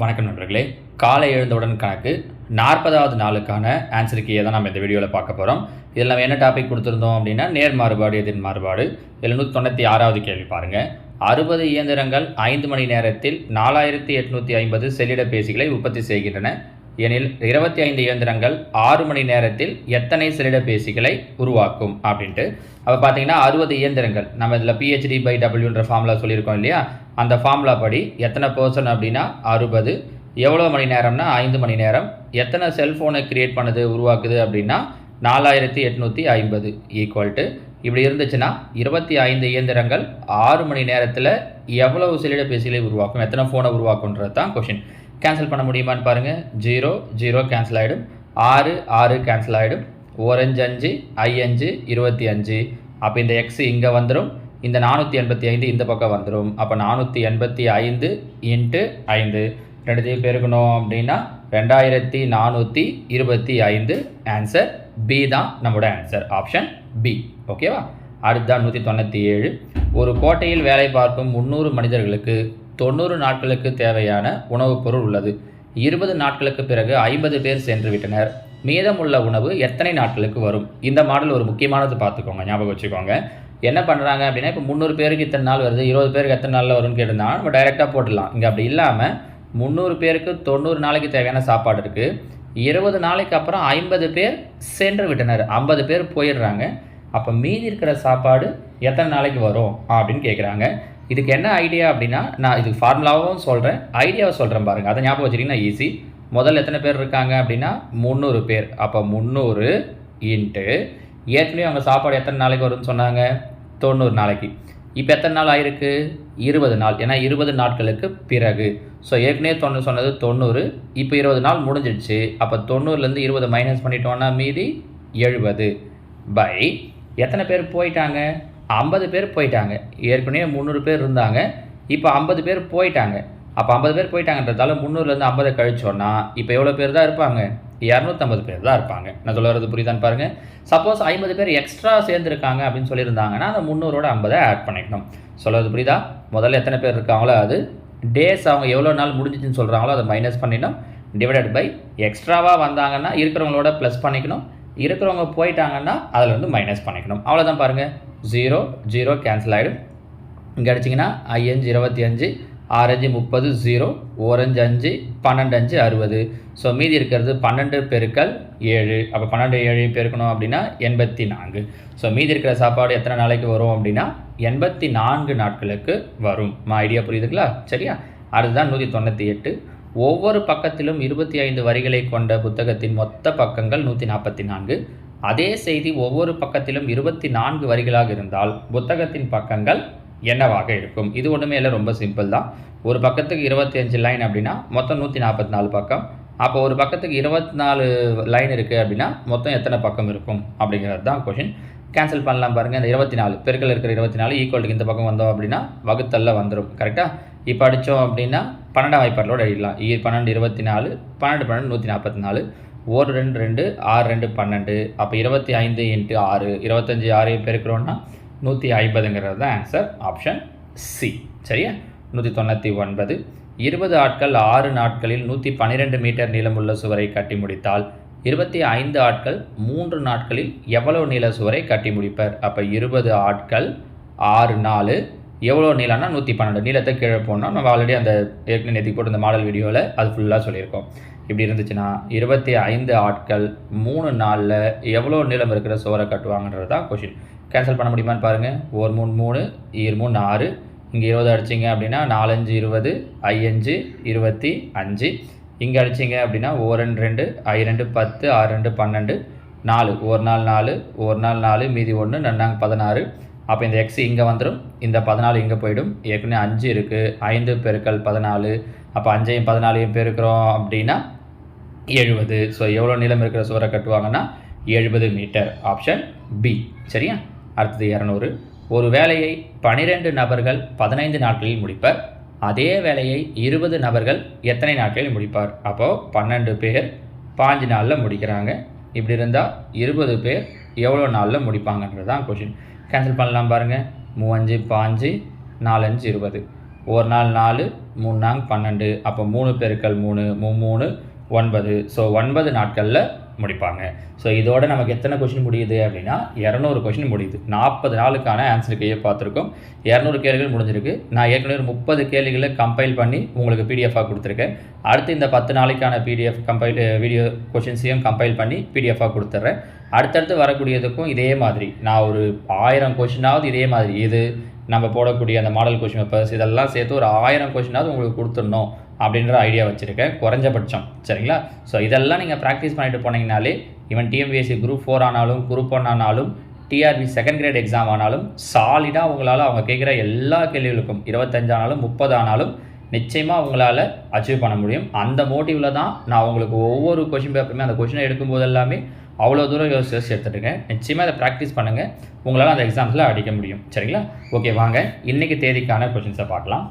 வணக்கம் நண்பர்களே. காலை எழுந்தவுடன் கணக்கு. நாற்பதாவது நாளுக்கான ஆன்சர் தான் நம்ம இந்த வீடியோவில் பார்க்க போகிறோம் இதில் நம்ம என்ன டாபிக் கொடுத்துருந்தோம் அப்படின்னா நேர் மாறுபாடு எதிர் மாறுபாடு. இதில் நூற்றி தொண்ணூற்றி ஆறாவது கேள்வி பாருங்கள் அறுபது இயந்திரங்கள் ஐந்து மணி நேரத்தில் நாலாயிரத்தி எட்நூற்றி ஐம்பது செல்லிடப்பேசிகளை உற்பத்தி செய்கின்றன. எனில் இருபத்தி ஐந்து இயந்திரங்கள் ஆறு மணி நேரத்தில் எத்தனை செல்லிடப்பேசிகளை உருவாக்கும் அப்படின்ட்டு. அப்போ பார்த்தீங்கன்னா அறுபது இயந்திரங்கள். நம்ம இதில் பிஹெச்டி பை டபிள்யூன்ற ஃபார்முலா சொல்லியிருக்கோம் இல்லையா? அந்த ஃபார்முலா படி எத்தனை பர்சன் அப்படின்னா அறுபது. எவ்வளோ மணி நேரம்னா ஐந்து மணி நேரம். எத்தனை செல்ஃபோனை கிரியேட் பண்ணுது உருவாக்குது அப்படின்னா நாலாயிரத்தி எட்நூற்றி ஐம்பது ஈக்குவல் டு இப்படி இருந்துச்சுன்னா இருபத்தி ஐந்து இயந்திரங்கள் ஆறு மணி நேரத்தில் எவ்வளவு செல்லிடப்பேசிகளை உருவாக்கும் எத்தனை ஃபோனை உருவாக்குன்றது தான் கொஷின் கேன்சல் பண்ண முடியுமான்னு பாருங்கள் ஜீரோ ஜீரோ கேன்சல் ஆகிடும் ஆறு ஆறு கேன்சல் ஆகிடும் ஓரஞ்சு அஞ்சு ஐ அஞ்சு இருபத்தி அஞ்சு. அப்போ இந்த எக்ஸ் இங்கே வந்துடும் இந்த நானூற்றி எண்பத்தி ஐந்து இந்த பக்கம் வந்துடும் அப்போ நானூற்றி எண்பத்தி ஐந்து இன்ட்டு ஐந்து. ரெண்டுத்தையும் பெருக்கணும் அப்படின்னா ரெண்டாயிரத்தி நானூற்றி இருபத்தி ஐந்து ஆன்சர் பி தான் நம்மளோட ஆன்சர் ஆப்ஷன் பி ஓகேவா அடுத்ததான் நூற்றி தொண்ணூற்றி ஏழு. ஒரு கோட்டையில் வேலை பார்க்கும் முந்நூறு மனிதர்களுக்கு தொண்ணூறு நாட்களுக்கு தேவையான உணவுப் பொருள் உள்ளது. இருபது நாட்களுக்கு பிறகு ஐம்பது பேர் சென்று விட்டனர். மீதமுள்ள உணவு எத்தனை நாட்களுக்கு வரும்? இந்த மாடல் ஒரு முக்கியமானது பார்த்துக்கோங்க ஞாபகம் வச்சுக்கோங்க. என்ன பண்ணுறாங்க அப்படின்னா இப்போ முந்நூறு பேருக்கு இத்தனை நாள் வருது இருபது பேருக்கு எத்தனை நாளில் வரும்னு கேட்டிருந்தாங்க நம்ம டைரெக்டாக போட்டுடலாம். இங்கே அப்படி இல்லாமல் முந்நூறு பேருக்கு தொண்ணூறு நாளைக்கு தேவையான சாப்பாடு இருக்குது இருபது நாளைக்கு அப்புறம் ஐம்பது பேர் சென்று விட்டனர். ஐம்பது பேர் போயிடுறாங்க. அப்போ மீதி இருக்கிற சாப்பாடு எத்தனை நாளைக்கு வரும் அப்படின்னு கேட்குறாங்க இதுக்கு என்ன ஐடியா அப்படின்னா நான் இதுக்கு ஃபார்முலாவும் சொல்கிறேன் ஐடியாவை சொல்கிறேன் பாருங்கள் அதை ஞாபகம் வச்சிட்டிங்கன்னா ஈஸி முதல்ல எத்தனை பேர் இருக்காங்க அப்படின்னா முந்நூறு பேர். அப்போ முந்நூறு இன்ட்டு ஏற்கனவே அவங்க சாப்பாடு எத்தனை நாளைக்கு வரும்னு சொன்னாங்க? தொண்ணூறு நாளைக்கு. இப்போ எத்தனை நாள் ஆயிருக்கு? இருபது நாள். ஏன்னா இருபது நாட்களுக்கு பிறகு. ஸோ ஏற்கனவே தொண்ணூறு சொன்னது தொண்ணூறு. இப்போ இருபது நாள் முடிஞ்சிடுச்சு. அப்போ தொண்ணூறுலேருந்து இருபது மைனஸ் பண்ணிட்டோன்னா மீதி எழுபது. பை எத்தனை பேர் போயிட்டாங்க? ஐம்பது பேர் போயிட்டாங்க. ஏற்கனவே முந்நூறு பேர் இருந்தாங்க. இப்போ ஐம்பது பேர் போயிட்டாங்க. அப்போ ஐம்பது பேர் போயிட்டாங்கன்றதால முந்நூறுலேருந்து ஐம்பதை கழிச்சோன்னா இப்போ எவ்வளோ பேர் தான் இருப்பாங்க? இரநூத்தம்பது பேர் தான் இருப்பாங்க. நான் சொல்ல வரது புரியுதான்னு பாருங்கள் சப்போஸ் ஐம்பது பேர் எக்ஸ்ட்ரா சேர்ந்துருக்காங்க அப்படின்னு சொல்லியிருந்தாங்கன்னா அந்த முந்நூறோட ஐம்பதை ஆட் பண்ணிக்கணும் சொல்கிறது புரியுதா? முதல்ல எத்தனை பேர் இருக்காங்களோ அது டேஸ் அவங்க எவ்வளோ நாள் முடிஞ்சிச்சுன்னு சொல்கிறாங்களோ அதை மைனஸ் பண்ணிடணும். டிவைடட் பை எக்ஸ்ட்ராவாக வந்தாங்கன்னா இருக்கிறவங்களோட ப்ளஸ் பண்ணிக்கணும். இருக்கிறவங்க போயிட்டாங்கன்னா அதில் வந்து மைனஸ் பண்ணிக்கணும். அவ்வளோதான் பாருங்கள் ஜீரோ ஜீரோ கேன்சல் ஆகிடும் இங்கே அடிச்சிங்கன்னா ஐஎன்ஜி இருபத்தி அஞ்சு ஆரஞ்சு முப்பது ஜீரோ ஓரஞ்சு அஞ்சு பன்னெண்டு அஞ்சு அறுபது. ஸோ மீதி இருக்கிறது பன்னெண்டு பெருக்கல் ஏழு. அப்போ பன்னெண்டு ஏழு பெருக்கணும் அப்படின்னா எண்பத்தி நான்கு ஸோ மீதி இருக்கிற சாப்பாடு எத்தனை நாளைக்கு வரும் அப்படின்னா எண்பத்தி நான்கு நாட்களுக்கு வரும். மா ஐடியா புரியுதுங்களா? சரியா? அடுத்ததான் நூற்றி தொண்ணூற்றி எட்டு. ஒவ்வொரு பக்கத்திலும் இருபத்தி ஐந்து வரிகளை கொண்ட புத்தகத்தின் மொத்த பக்கங்கள் நூற்றி நாற்பத்தி நான்கு அதே செய்தி ஒவ்வொரு பக்கத்திலும் இருபத்தி நான்கு வரிகளாக இருந்தால் புத்தகத்தின் பக்கங்கள் என்னவாக இருக்கும்? இது ஒன்றுமே இல்லை ரொம்ப சிம்பிள் தான். ஒரு பக்கத்துக்கு இருபத்தி அஞ்சு லைன் அப்படின்னா மொத்தம் நூற்றி நாற்பத்தி நாலு பக்கம். அப்போ ஒரு பக்கத்துக்கு இருபத்தி நாலு லைன் இருக்குது அப்படின்னா மொத்தம் எத்தனை பக்கம் இருக்கும்? அப்படிங்கிறது தான் கொஷின் கேன்சல் பண்ணலாம் பாருங்கள் இந்த இருபத்தி நாலு பெருக்கில் இருக்கிற இருபத்தி நாலு ஈக்குவலுக்கு இந்த பக்கம் வந்தோம் அப்படின்னா வகுத்தல்ல வந்துடும் கரெக்டாக இப்போ அடித்தோம் அப்படின்னா பன்னெண்டாம் வாய்ப்பாட்டோட எழுதலாம் ஈ பன்னெண்டு இருபத்தி நாலு பன்னெண்டு பன்னெண்டு நூற்றி நாற்பத்தி நாலு ஒரு ரெண்டு ரெண்டு ஆறு ரெண்டு பன்னெண்டு. அப்போ இருபத்தி ஐந்து இன்ட்டு ஆறு. இருபத்தஞ்சி ஆறையும் பெருக்கிறோன்னா நூற்றி ஐம்பதுங்கிறது தான் ஆன்சர் ஆப்ஷன் சி சரியா? நூற்றி தொண்ணூற்றி ஒன்பது. இருபது ஆட்கள் ஆறு நாட்களில் நூற்றி பன்னிரெண்டு மீட்டர் நீளமுள்ள சுவரை கட்டி முடித்தால் இருபத்தி ஐந்து ஆட்கள் மூன்று நாட்களில் எவ்வளவு நீள சுவரை கட்டி முடிப்பர்? அப்போ இருபது ஆட்கள் ஆறு நாலு. எவ்வளோ நீளம்னா நூற்றி பன்னெண்டு. நீளத்தை கீழே போனால் நம்ம ஆல்ரெடி அந்த ஏற்கனவே நேற்று போட்டு இந்த மாடல் வீடியோவில் அது ஃபுல்லாக சொல்லியிருக்கோம். இப்படி இருந்துச்சுன்னா இருபத்தி ஐந்து ஆட்கள் மூணு நாளில் எவ்வளோ நீளம் இருக்கிற சுவரை கட்டுவாங்கன்றது தான் கொஷின் கேன்சல் பண்ண முடியுமான்னு பாருங்கள் ஒரு மூணு மூணு இரு மூணு ஆறு இங்கே இருபது அடிச்சிங்க அப்படின்னா நாலஞ்சு இருபது ஐயஞ்சு இருபத்தி அஞ்சு. இங்கே அடிச்சிங்க அப்படின்னா ஓ ரெண்டு ரெண்டு ஐ ரெண்டு பத்து ஆறு ரெண்டு பன்னெண்டு நாலு. ஒரு நாள் நாலு ஒரு நாள் நாலு மீதி ஒன்று நன்னாங்க பதினாறு. அப்போ இந்த எக்ஸ் இங்கே வந்துடும் இந்த பதினாலு இங்கே போயிடும். ஏற்கனவே அஞ்சு இருக்குது ஐந்து பெருக்கள் பதினாலு. அப்போ அஞ்சையும் பதினாலையும் பெருக்கிறோம் அப்படின்னா எழுபது. ஸோ எவ்வளோ நீளம் இருக்கிற சுவரை கட்டுவாங்கன்னா எழுபது மீட்டர். ஆப்ஷன் பி சரியா? அடுத்தது இரநூறு. ஒரு வேலையை பனிரெண்டு நபர்கள் பதினைந்து நாட்களில் முடிப்பர். அதே வேலையை இருபது நபர்கள் எத்தனை நாட்களில் முடிப்பார்? அப்போது பன்னெண்டு பேர் பாஞ்சு நாளில் முடிக்கிறாங்க. இப்படி இருந்தால் இருபது பேர் எவ்வளோ நாளில் முடிப்பாங்கன்றது தான் கொஷின் கேன்சல் பண்ணலாம் பாருங்கள் மூவஞ்சு பாஞ்சு நாலஞ்சு இருபது. ஒரு நாள் நாலு மூணு நாள் பன்னெண்டு. அப்போ மூணு பெருக்கல் மூணு மூணு ஒன்பது. ஸோ ஒன்பது நாட்களில் முடிப்பாங்க. ஸோ இதோட நமக்கு எத்தனை கொஷின் முடியுது அப்படின்னா இரநூறு கொஷின் முடியுது. நாற்பது நாளுக்கான ஆன்சர் கையை பார்த்துருக்கோம். இரநூறு கேள்விகள் முடிஞ்சிருக்கு. நான் ஏற்கனவே ஒரு முப்பது கேள்விகளை கம்பைல் பண்ணி உங்களுக்கு பிடிஎஃபாக கொடுத்துருக்கேன். அடுத்து இந்த பத்து நாளைக்கான பிடிஎஃப் கம்பைல் வீடியோ கொஷின்ஸையும் கம்பைல் பண்ணி பிடிஎஃபாக கொடுத்துட்றேன் அடுத்தடுத்து வரக்கூடியதுக்கும் இதே மாதிரி. நான் ஒரு ஆயிரம் கொஷினாவது இதே மாதிரி. இது நம்ம போடக்கூடிய அந்த மாடல் கொஷின் பேப்பர்ஸ் இதெல்லாம் சேர்த்து ஒரு ஆயிரம் கொஷினாவது உங்களுக்கு கொடுத்துடணும். அப்படின்ற ஐடியா வச்சுருக்கேன். குறைஞ்சபட்சம். சரிங்களா? ஸோ இதெல்லாம் நீங்கள் ப்ராக்டிஸ் பண்ணிட்டு போனீங்கனாலே ஈவன் டிஎம்பிஎஸ்சி குரூப் ஃபோர் ஆனாலும் குரூப் ஒன் ஆனாலும் டிஆர்பி செகண்ட் கிரேட் எக்ஸாம் ஆனாலும் சாலிடாக உங்களால் அவங்க கேட்குற எல்லா கேள்விகளுக்கும் இருபத்தஞ்சானாலும் முப்பது ஆனாலும் நிச்சயமாக உங்களால் அச்சீவ் பண்ண முடியும். அந்த மோட்டிவில் தான் நான் உங்களுக்கு ஒவ்வொரு கொஷின் பேப்பருமே அந்த கொஷினை எடுக்கும்போது எல்லாமே அவ்வளோ தூரம் யோசிச்சு யோசிச்சு எடுத்துட்டுருக்கேன். நிச்சயமாக அதை ப்ராக்டிஸ் பண்ணுங்கள் உங்களால் அந்த எக்ஸாம்ஸில் அடிக்க முடியும். சரிங்களா? ஓகே வாங்க. இன்றைக்கி தேதிக்கான கொஷின்ஸை பார்க்கலாம்.